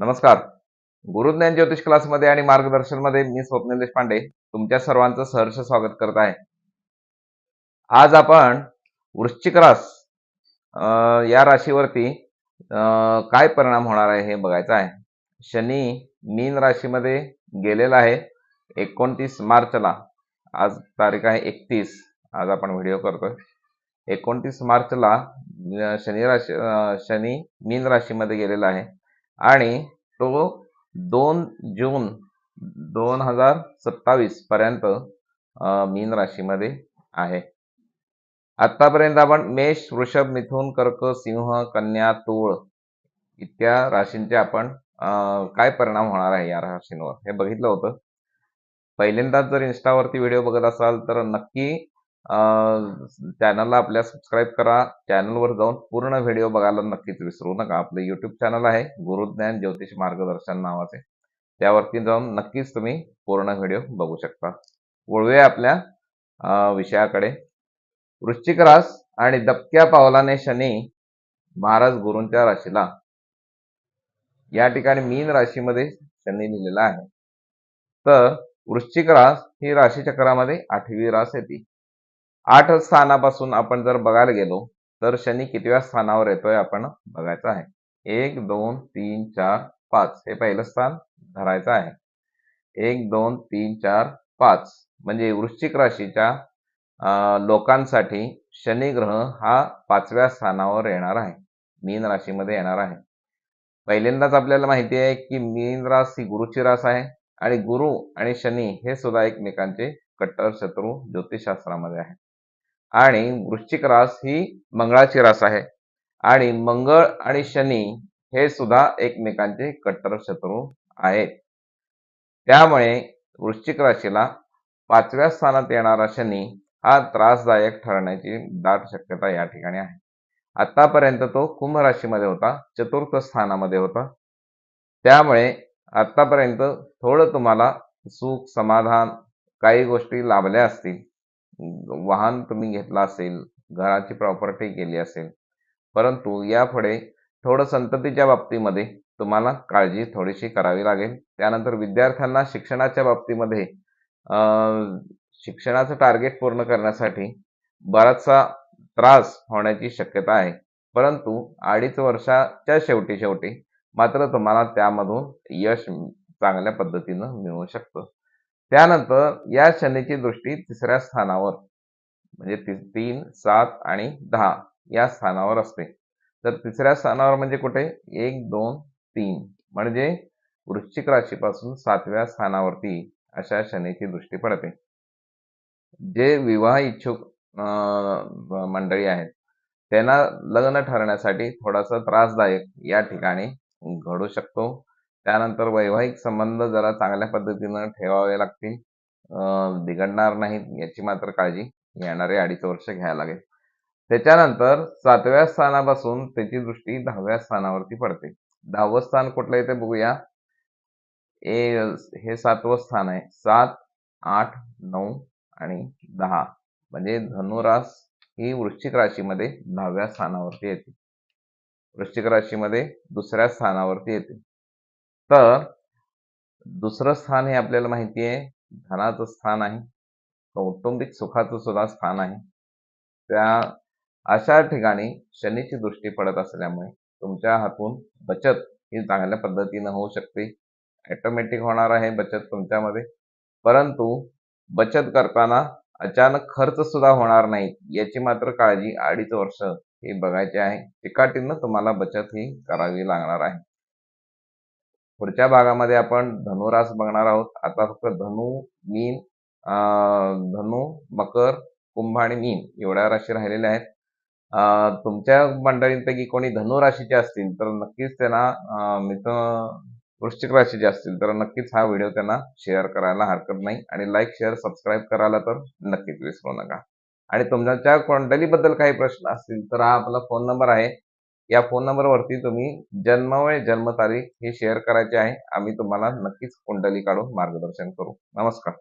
नमस्कार. गुरुज्ञान ज्योतिष क्लासमध्ये आणि मार्गदर्शनमध्ये मी स्वप्नील देशपांडे तुमच्या सर्वांचं सहर्ष स्वागत करत आहे. आज आपण वृश्चिक रास या राशीवरती काय परिणाम होणार आहे हे बघायचं आहे. शनी मीन राशीमध्ये गेलेला आहे एकोणतीस मार्चला. आज तारीख आहे एकतीस. आज आपण व्हिडिओ करतोय. एकोणतीस मार्चला शनी राशी शनी मीन राशीमध्ये गेलेला आहे. आणि तो दोन जून दोन हजार सत्तावीस पर्यंत मीन राशीमध्ये आहे. आतापर्यंत आपण मेष वृषभ मिथुन कर्क सिंह कन्या तूळ इत्या राशींचे आपण काय परिणाम होणार आहे या राशींवर हे बघितलं होतं. पहिल्यांदाच जर इन्स्टावरती व्हिडिओ बघत असाल तर नक्की चॅनलला आपल्या सबस्क्राईब करा. चॅनलवर जाऊन पूर्ण व्हिडिओ बघायला नक्कीच विसरू नका. आपलं युट्यूब चॅनल आहे गुरुज्ञान ज्योतिष मार्गदर्शन नावाचे. त्यावरती जाऊन नक्कीच तुम्ही पूर्ण व्हिडिओ बघू शकता. वळूया आपल्या अं, विषयाकडे. वृश्चिक रास आणि दबक्या पावलाने शनी महाराज गुरूंच्या राशीला. या ठिकाणी मीन राशीमध्ये शनी लिहिलेला आहे. तर वृश्चिक रास ही राशी चक्रामध्ये आठवी रास येते. आठ स्थानापासून आपण जर बघायला गेलो तर शनी कितव्या स्थानावर येतोय आपण बघायचं आहे? एक दोन तीन चार पाच. हे पहिलं स्थान धरायचं आहे. एक दोन तीन चार पाच. म्हणजे वृश्चिक राशीच्या लोकांसाठी शनी ग्रह हा पाचव्या स्थानावर येणार आहे. मीन राशीमध्ये येणार आहे. पहिल्यांदाच आपल्याला माहिती आहे की मीन रास ही गुरुची रास आहे आणि गुरु आणि शनी हे सुद्धा एकमेकांचे कट्टर शत्रू ज्योतिषशास्त्रामध्ये आहे. आणि वृश्चिक रास ही मंगळाची रास आहे. आणि मंगळ आणि शनी हे सुद्धा एकमेकांचे कट्टर शत्रू आहेत. त्यामुळे वृश्चिक राशीला पाचव्या स्थानात येणारा शनी हा त्रासदायक ठरण्याची दाट शक्यता या ठिकाणी आहे. आतापर्यंत तो कुंभ राशीमध्ये होता चतुर्थ स्थानामध्ये होता. त्यामुळे आतापर्यंत थोडं तुम्हाला सुख समाधान काही गोष्टी लाभल्या असतील. वाहन तुम्ही घेतला असेल घराची प्रॉपर्टी केली असेल परंतु यापुढे थोडं संततीच्या बाबतीमध्ये तुम्हाला काळजी थोडीशी करावी लागेल. त्यानंतर विद्यार्थ्यांना शिक्षणाच्या बाबतीमध्ये शिक्षणाचं टार्गेट पूर्ण करण्यासाठी बराचसा त्रास होण्याची शक्यता आहे. परंतु अडीच वर्षाच्या शेवटी शेवटी मात्र तुम्हाला त्यामधून यश चांगल्या पद्धतीनं मिळू शकतं. त्यानंतर या शनीची दृष्टी तिसऱ्या स्थानावर. म्हणजे ती- तीन सात आणि दहा या स्थानावर असते. तर तिसऱ्या स्थानावर म्हणजे कुठे? एक दोन तीन. म्हणजे वृश्चिक राशीपासून सातव्या स्थानावरती अशा शनीची दृष्टी पडते. जे विवाह इच्छुक मंडळी आहेत त्यांना लग्न ठरण्यासाठी थोडासा त्रासदायक या ठिकाणी घडू शकतो. त्यानंतर वैवाहिक संबंध जरा चांगल्या पद्धतीनं ठेवावे लागतील. अं, बिघडणार नाहीत याची मात्र काळजी येणारे अडीच वर्ष घ्यायला लागेल. त्याच्यानंतर सातव्या स्थानापासून त्याची दृष्टी दहाव्या स्थानावरती पडते. दहावं स्थान कुठलं येते बघूया. ए हे सातवं स्थान आहे. सात आठ नऊ आणि दहा. म्हणजे धनुरास ही वृश्चिक राशीमध्ये दहाव्या स्थानावरती येते. वृश्चिक राशीमध्ये दुसऱ्या स्थानावरती येते. तर दुसरं स्थान हे आपल्याला माहिती आहे. धनाचं स्थान आहे. कौटुंबिक सुखाचं सुद्धा स्थान आहे. त्या अशा ठिकाणी शनीची दृष्टी पडत असल्यामुळे तुमच्या हातून बचत ही चांगल्या पद्धतीनं होऊ शकते. ॲटोमॅटिक होणार आहे बचत तुमच्यामध्ये. परंतु बचत करताना अचानक खर्च सुद्धा होणार नाही. याची मात्र काळजी अडीच वर्ष हे बघायची आहे. चिकाटीनं तुम्हाला बचत ही करावी लागणार आहे. पुढच्या भागामध्ये आपण धनुरास बघणार आहोत. आता फक्त धनु मीन धनु मकर कुंभ आणि मीन एवढ्या राशी राहिलेल्या आहेत. तुमच्या मंडळींपैकी कोणी धनु राशीचे असतील तर नक्कीच त्यांना मित्र वृश्चिक राशीचे असतील तर नक्कीच हा व्हिडिओ त्यांना शेअर करायला हरकत नाही. आणि लाईक शेअर सबस्क्राईब करायला तर नक्कीच विसरू नका. आणि तुमच्या कुंडलीबद्दल काही प्रश्न असतील तर हा आपला फोन नंबर आहे. या फोन नंबरवरती तुम्ही जन्मवेळ जन्मतारीख हे शेअर करायची आहे. आम्ही तुम्हाला नक्कीच कुंडली काढून मार्गदर्शन करू. नमस्कार.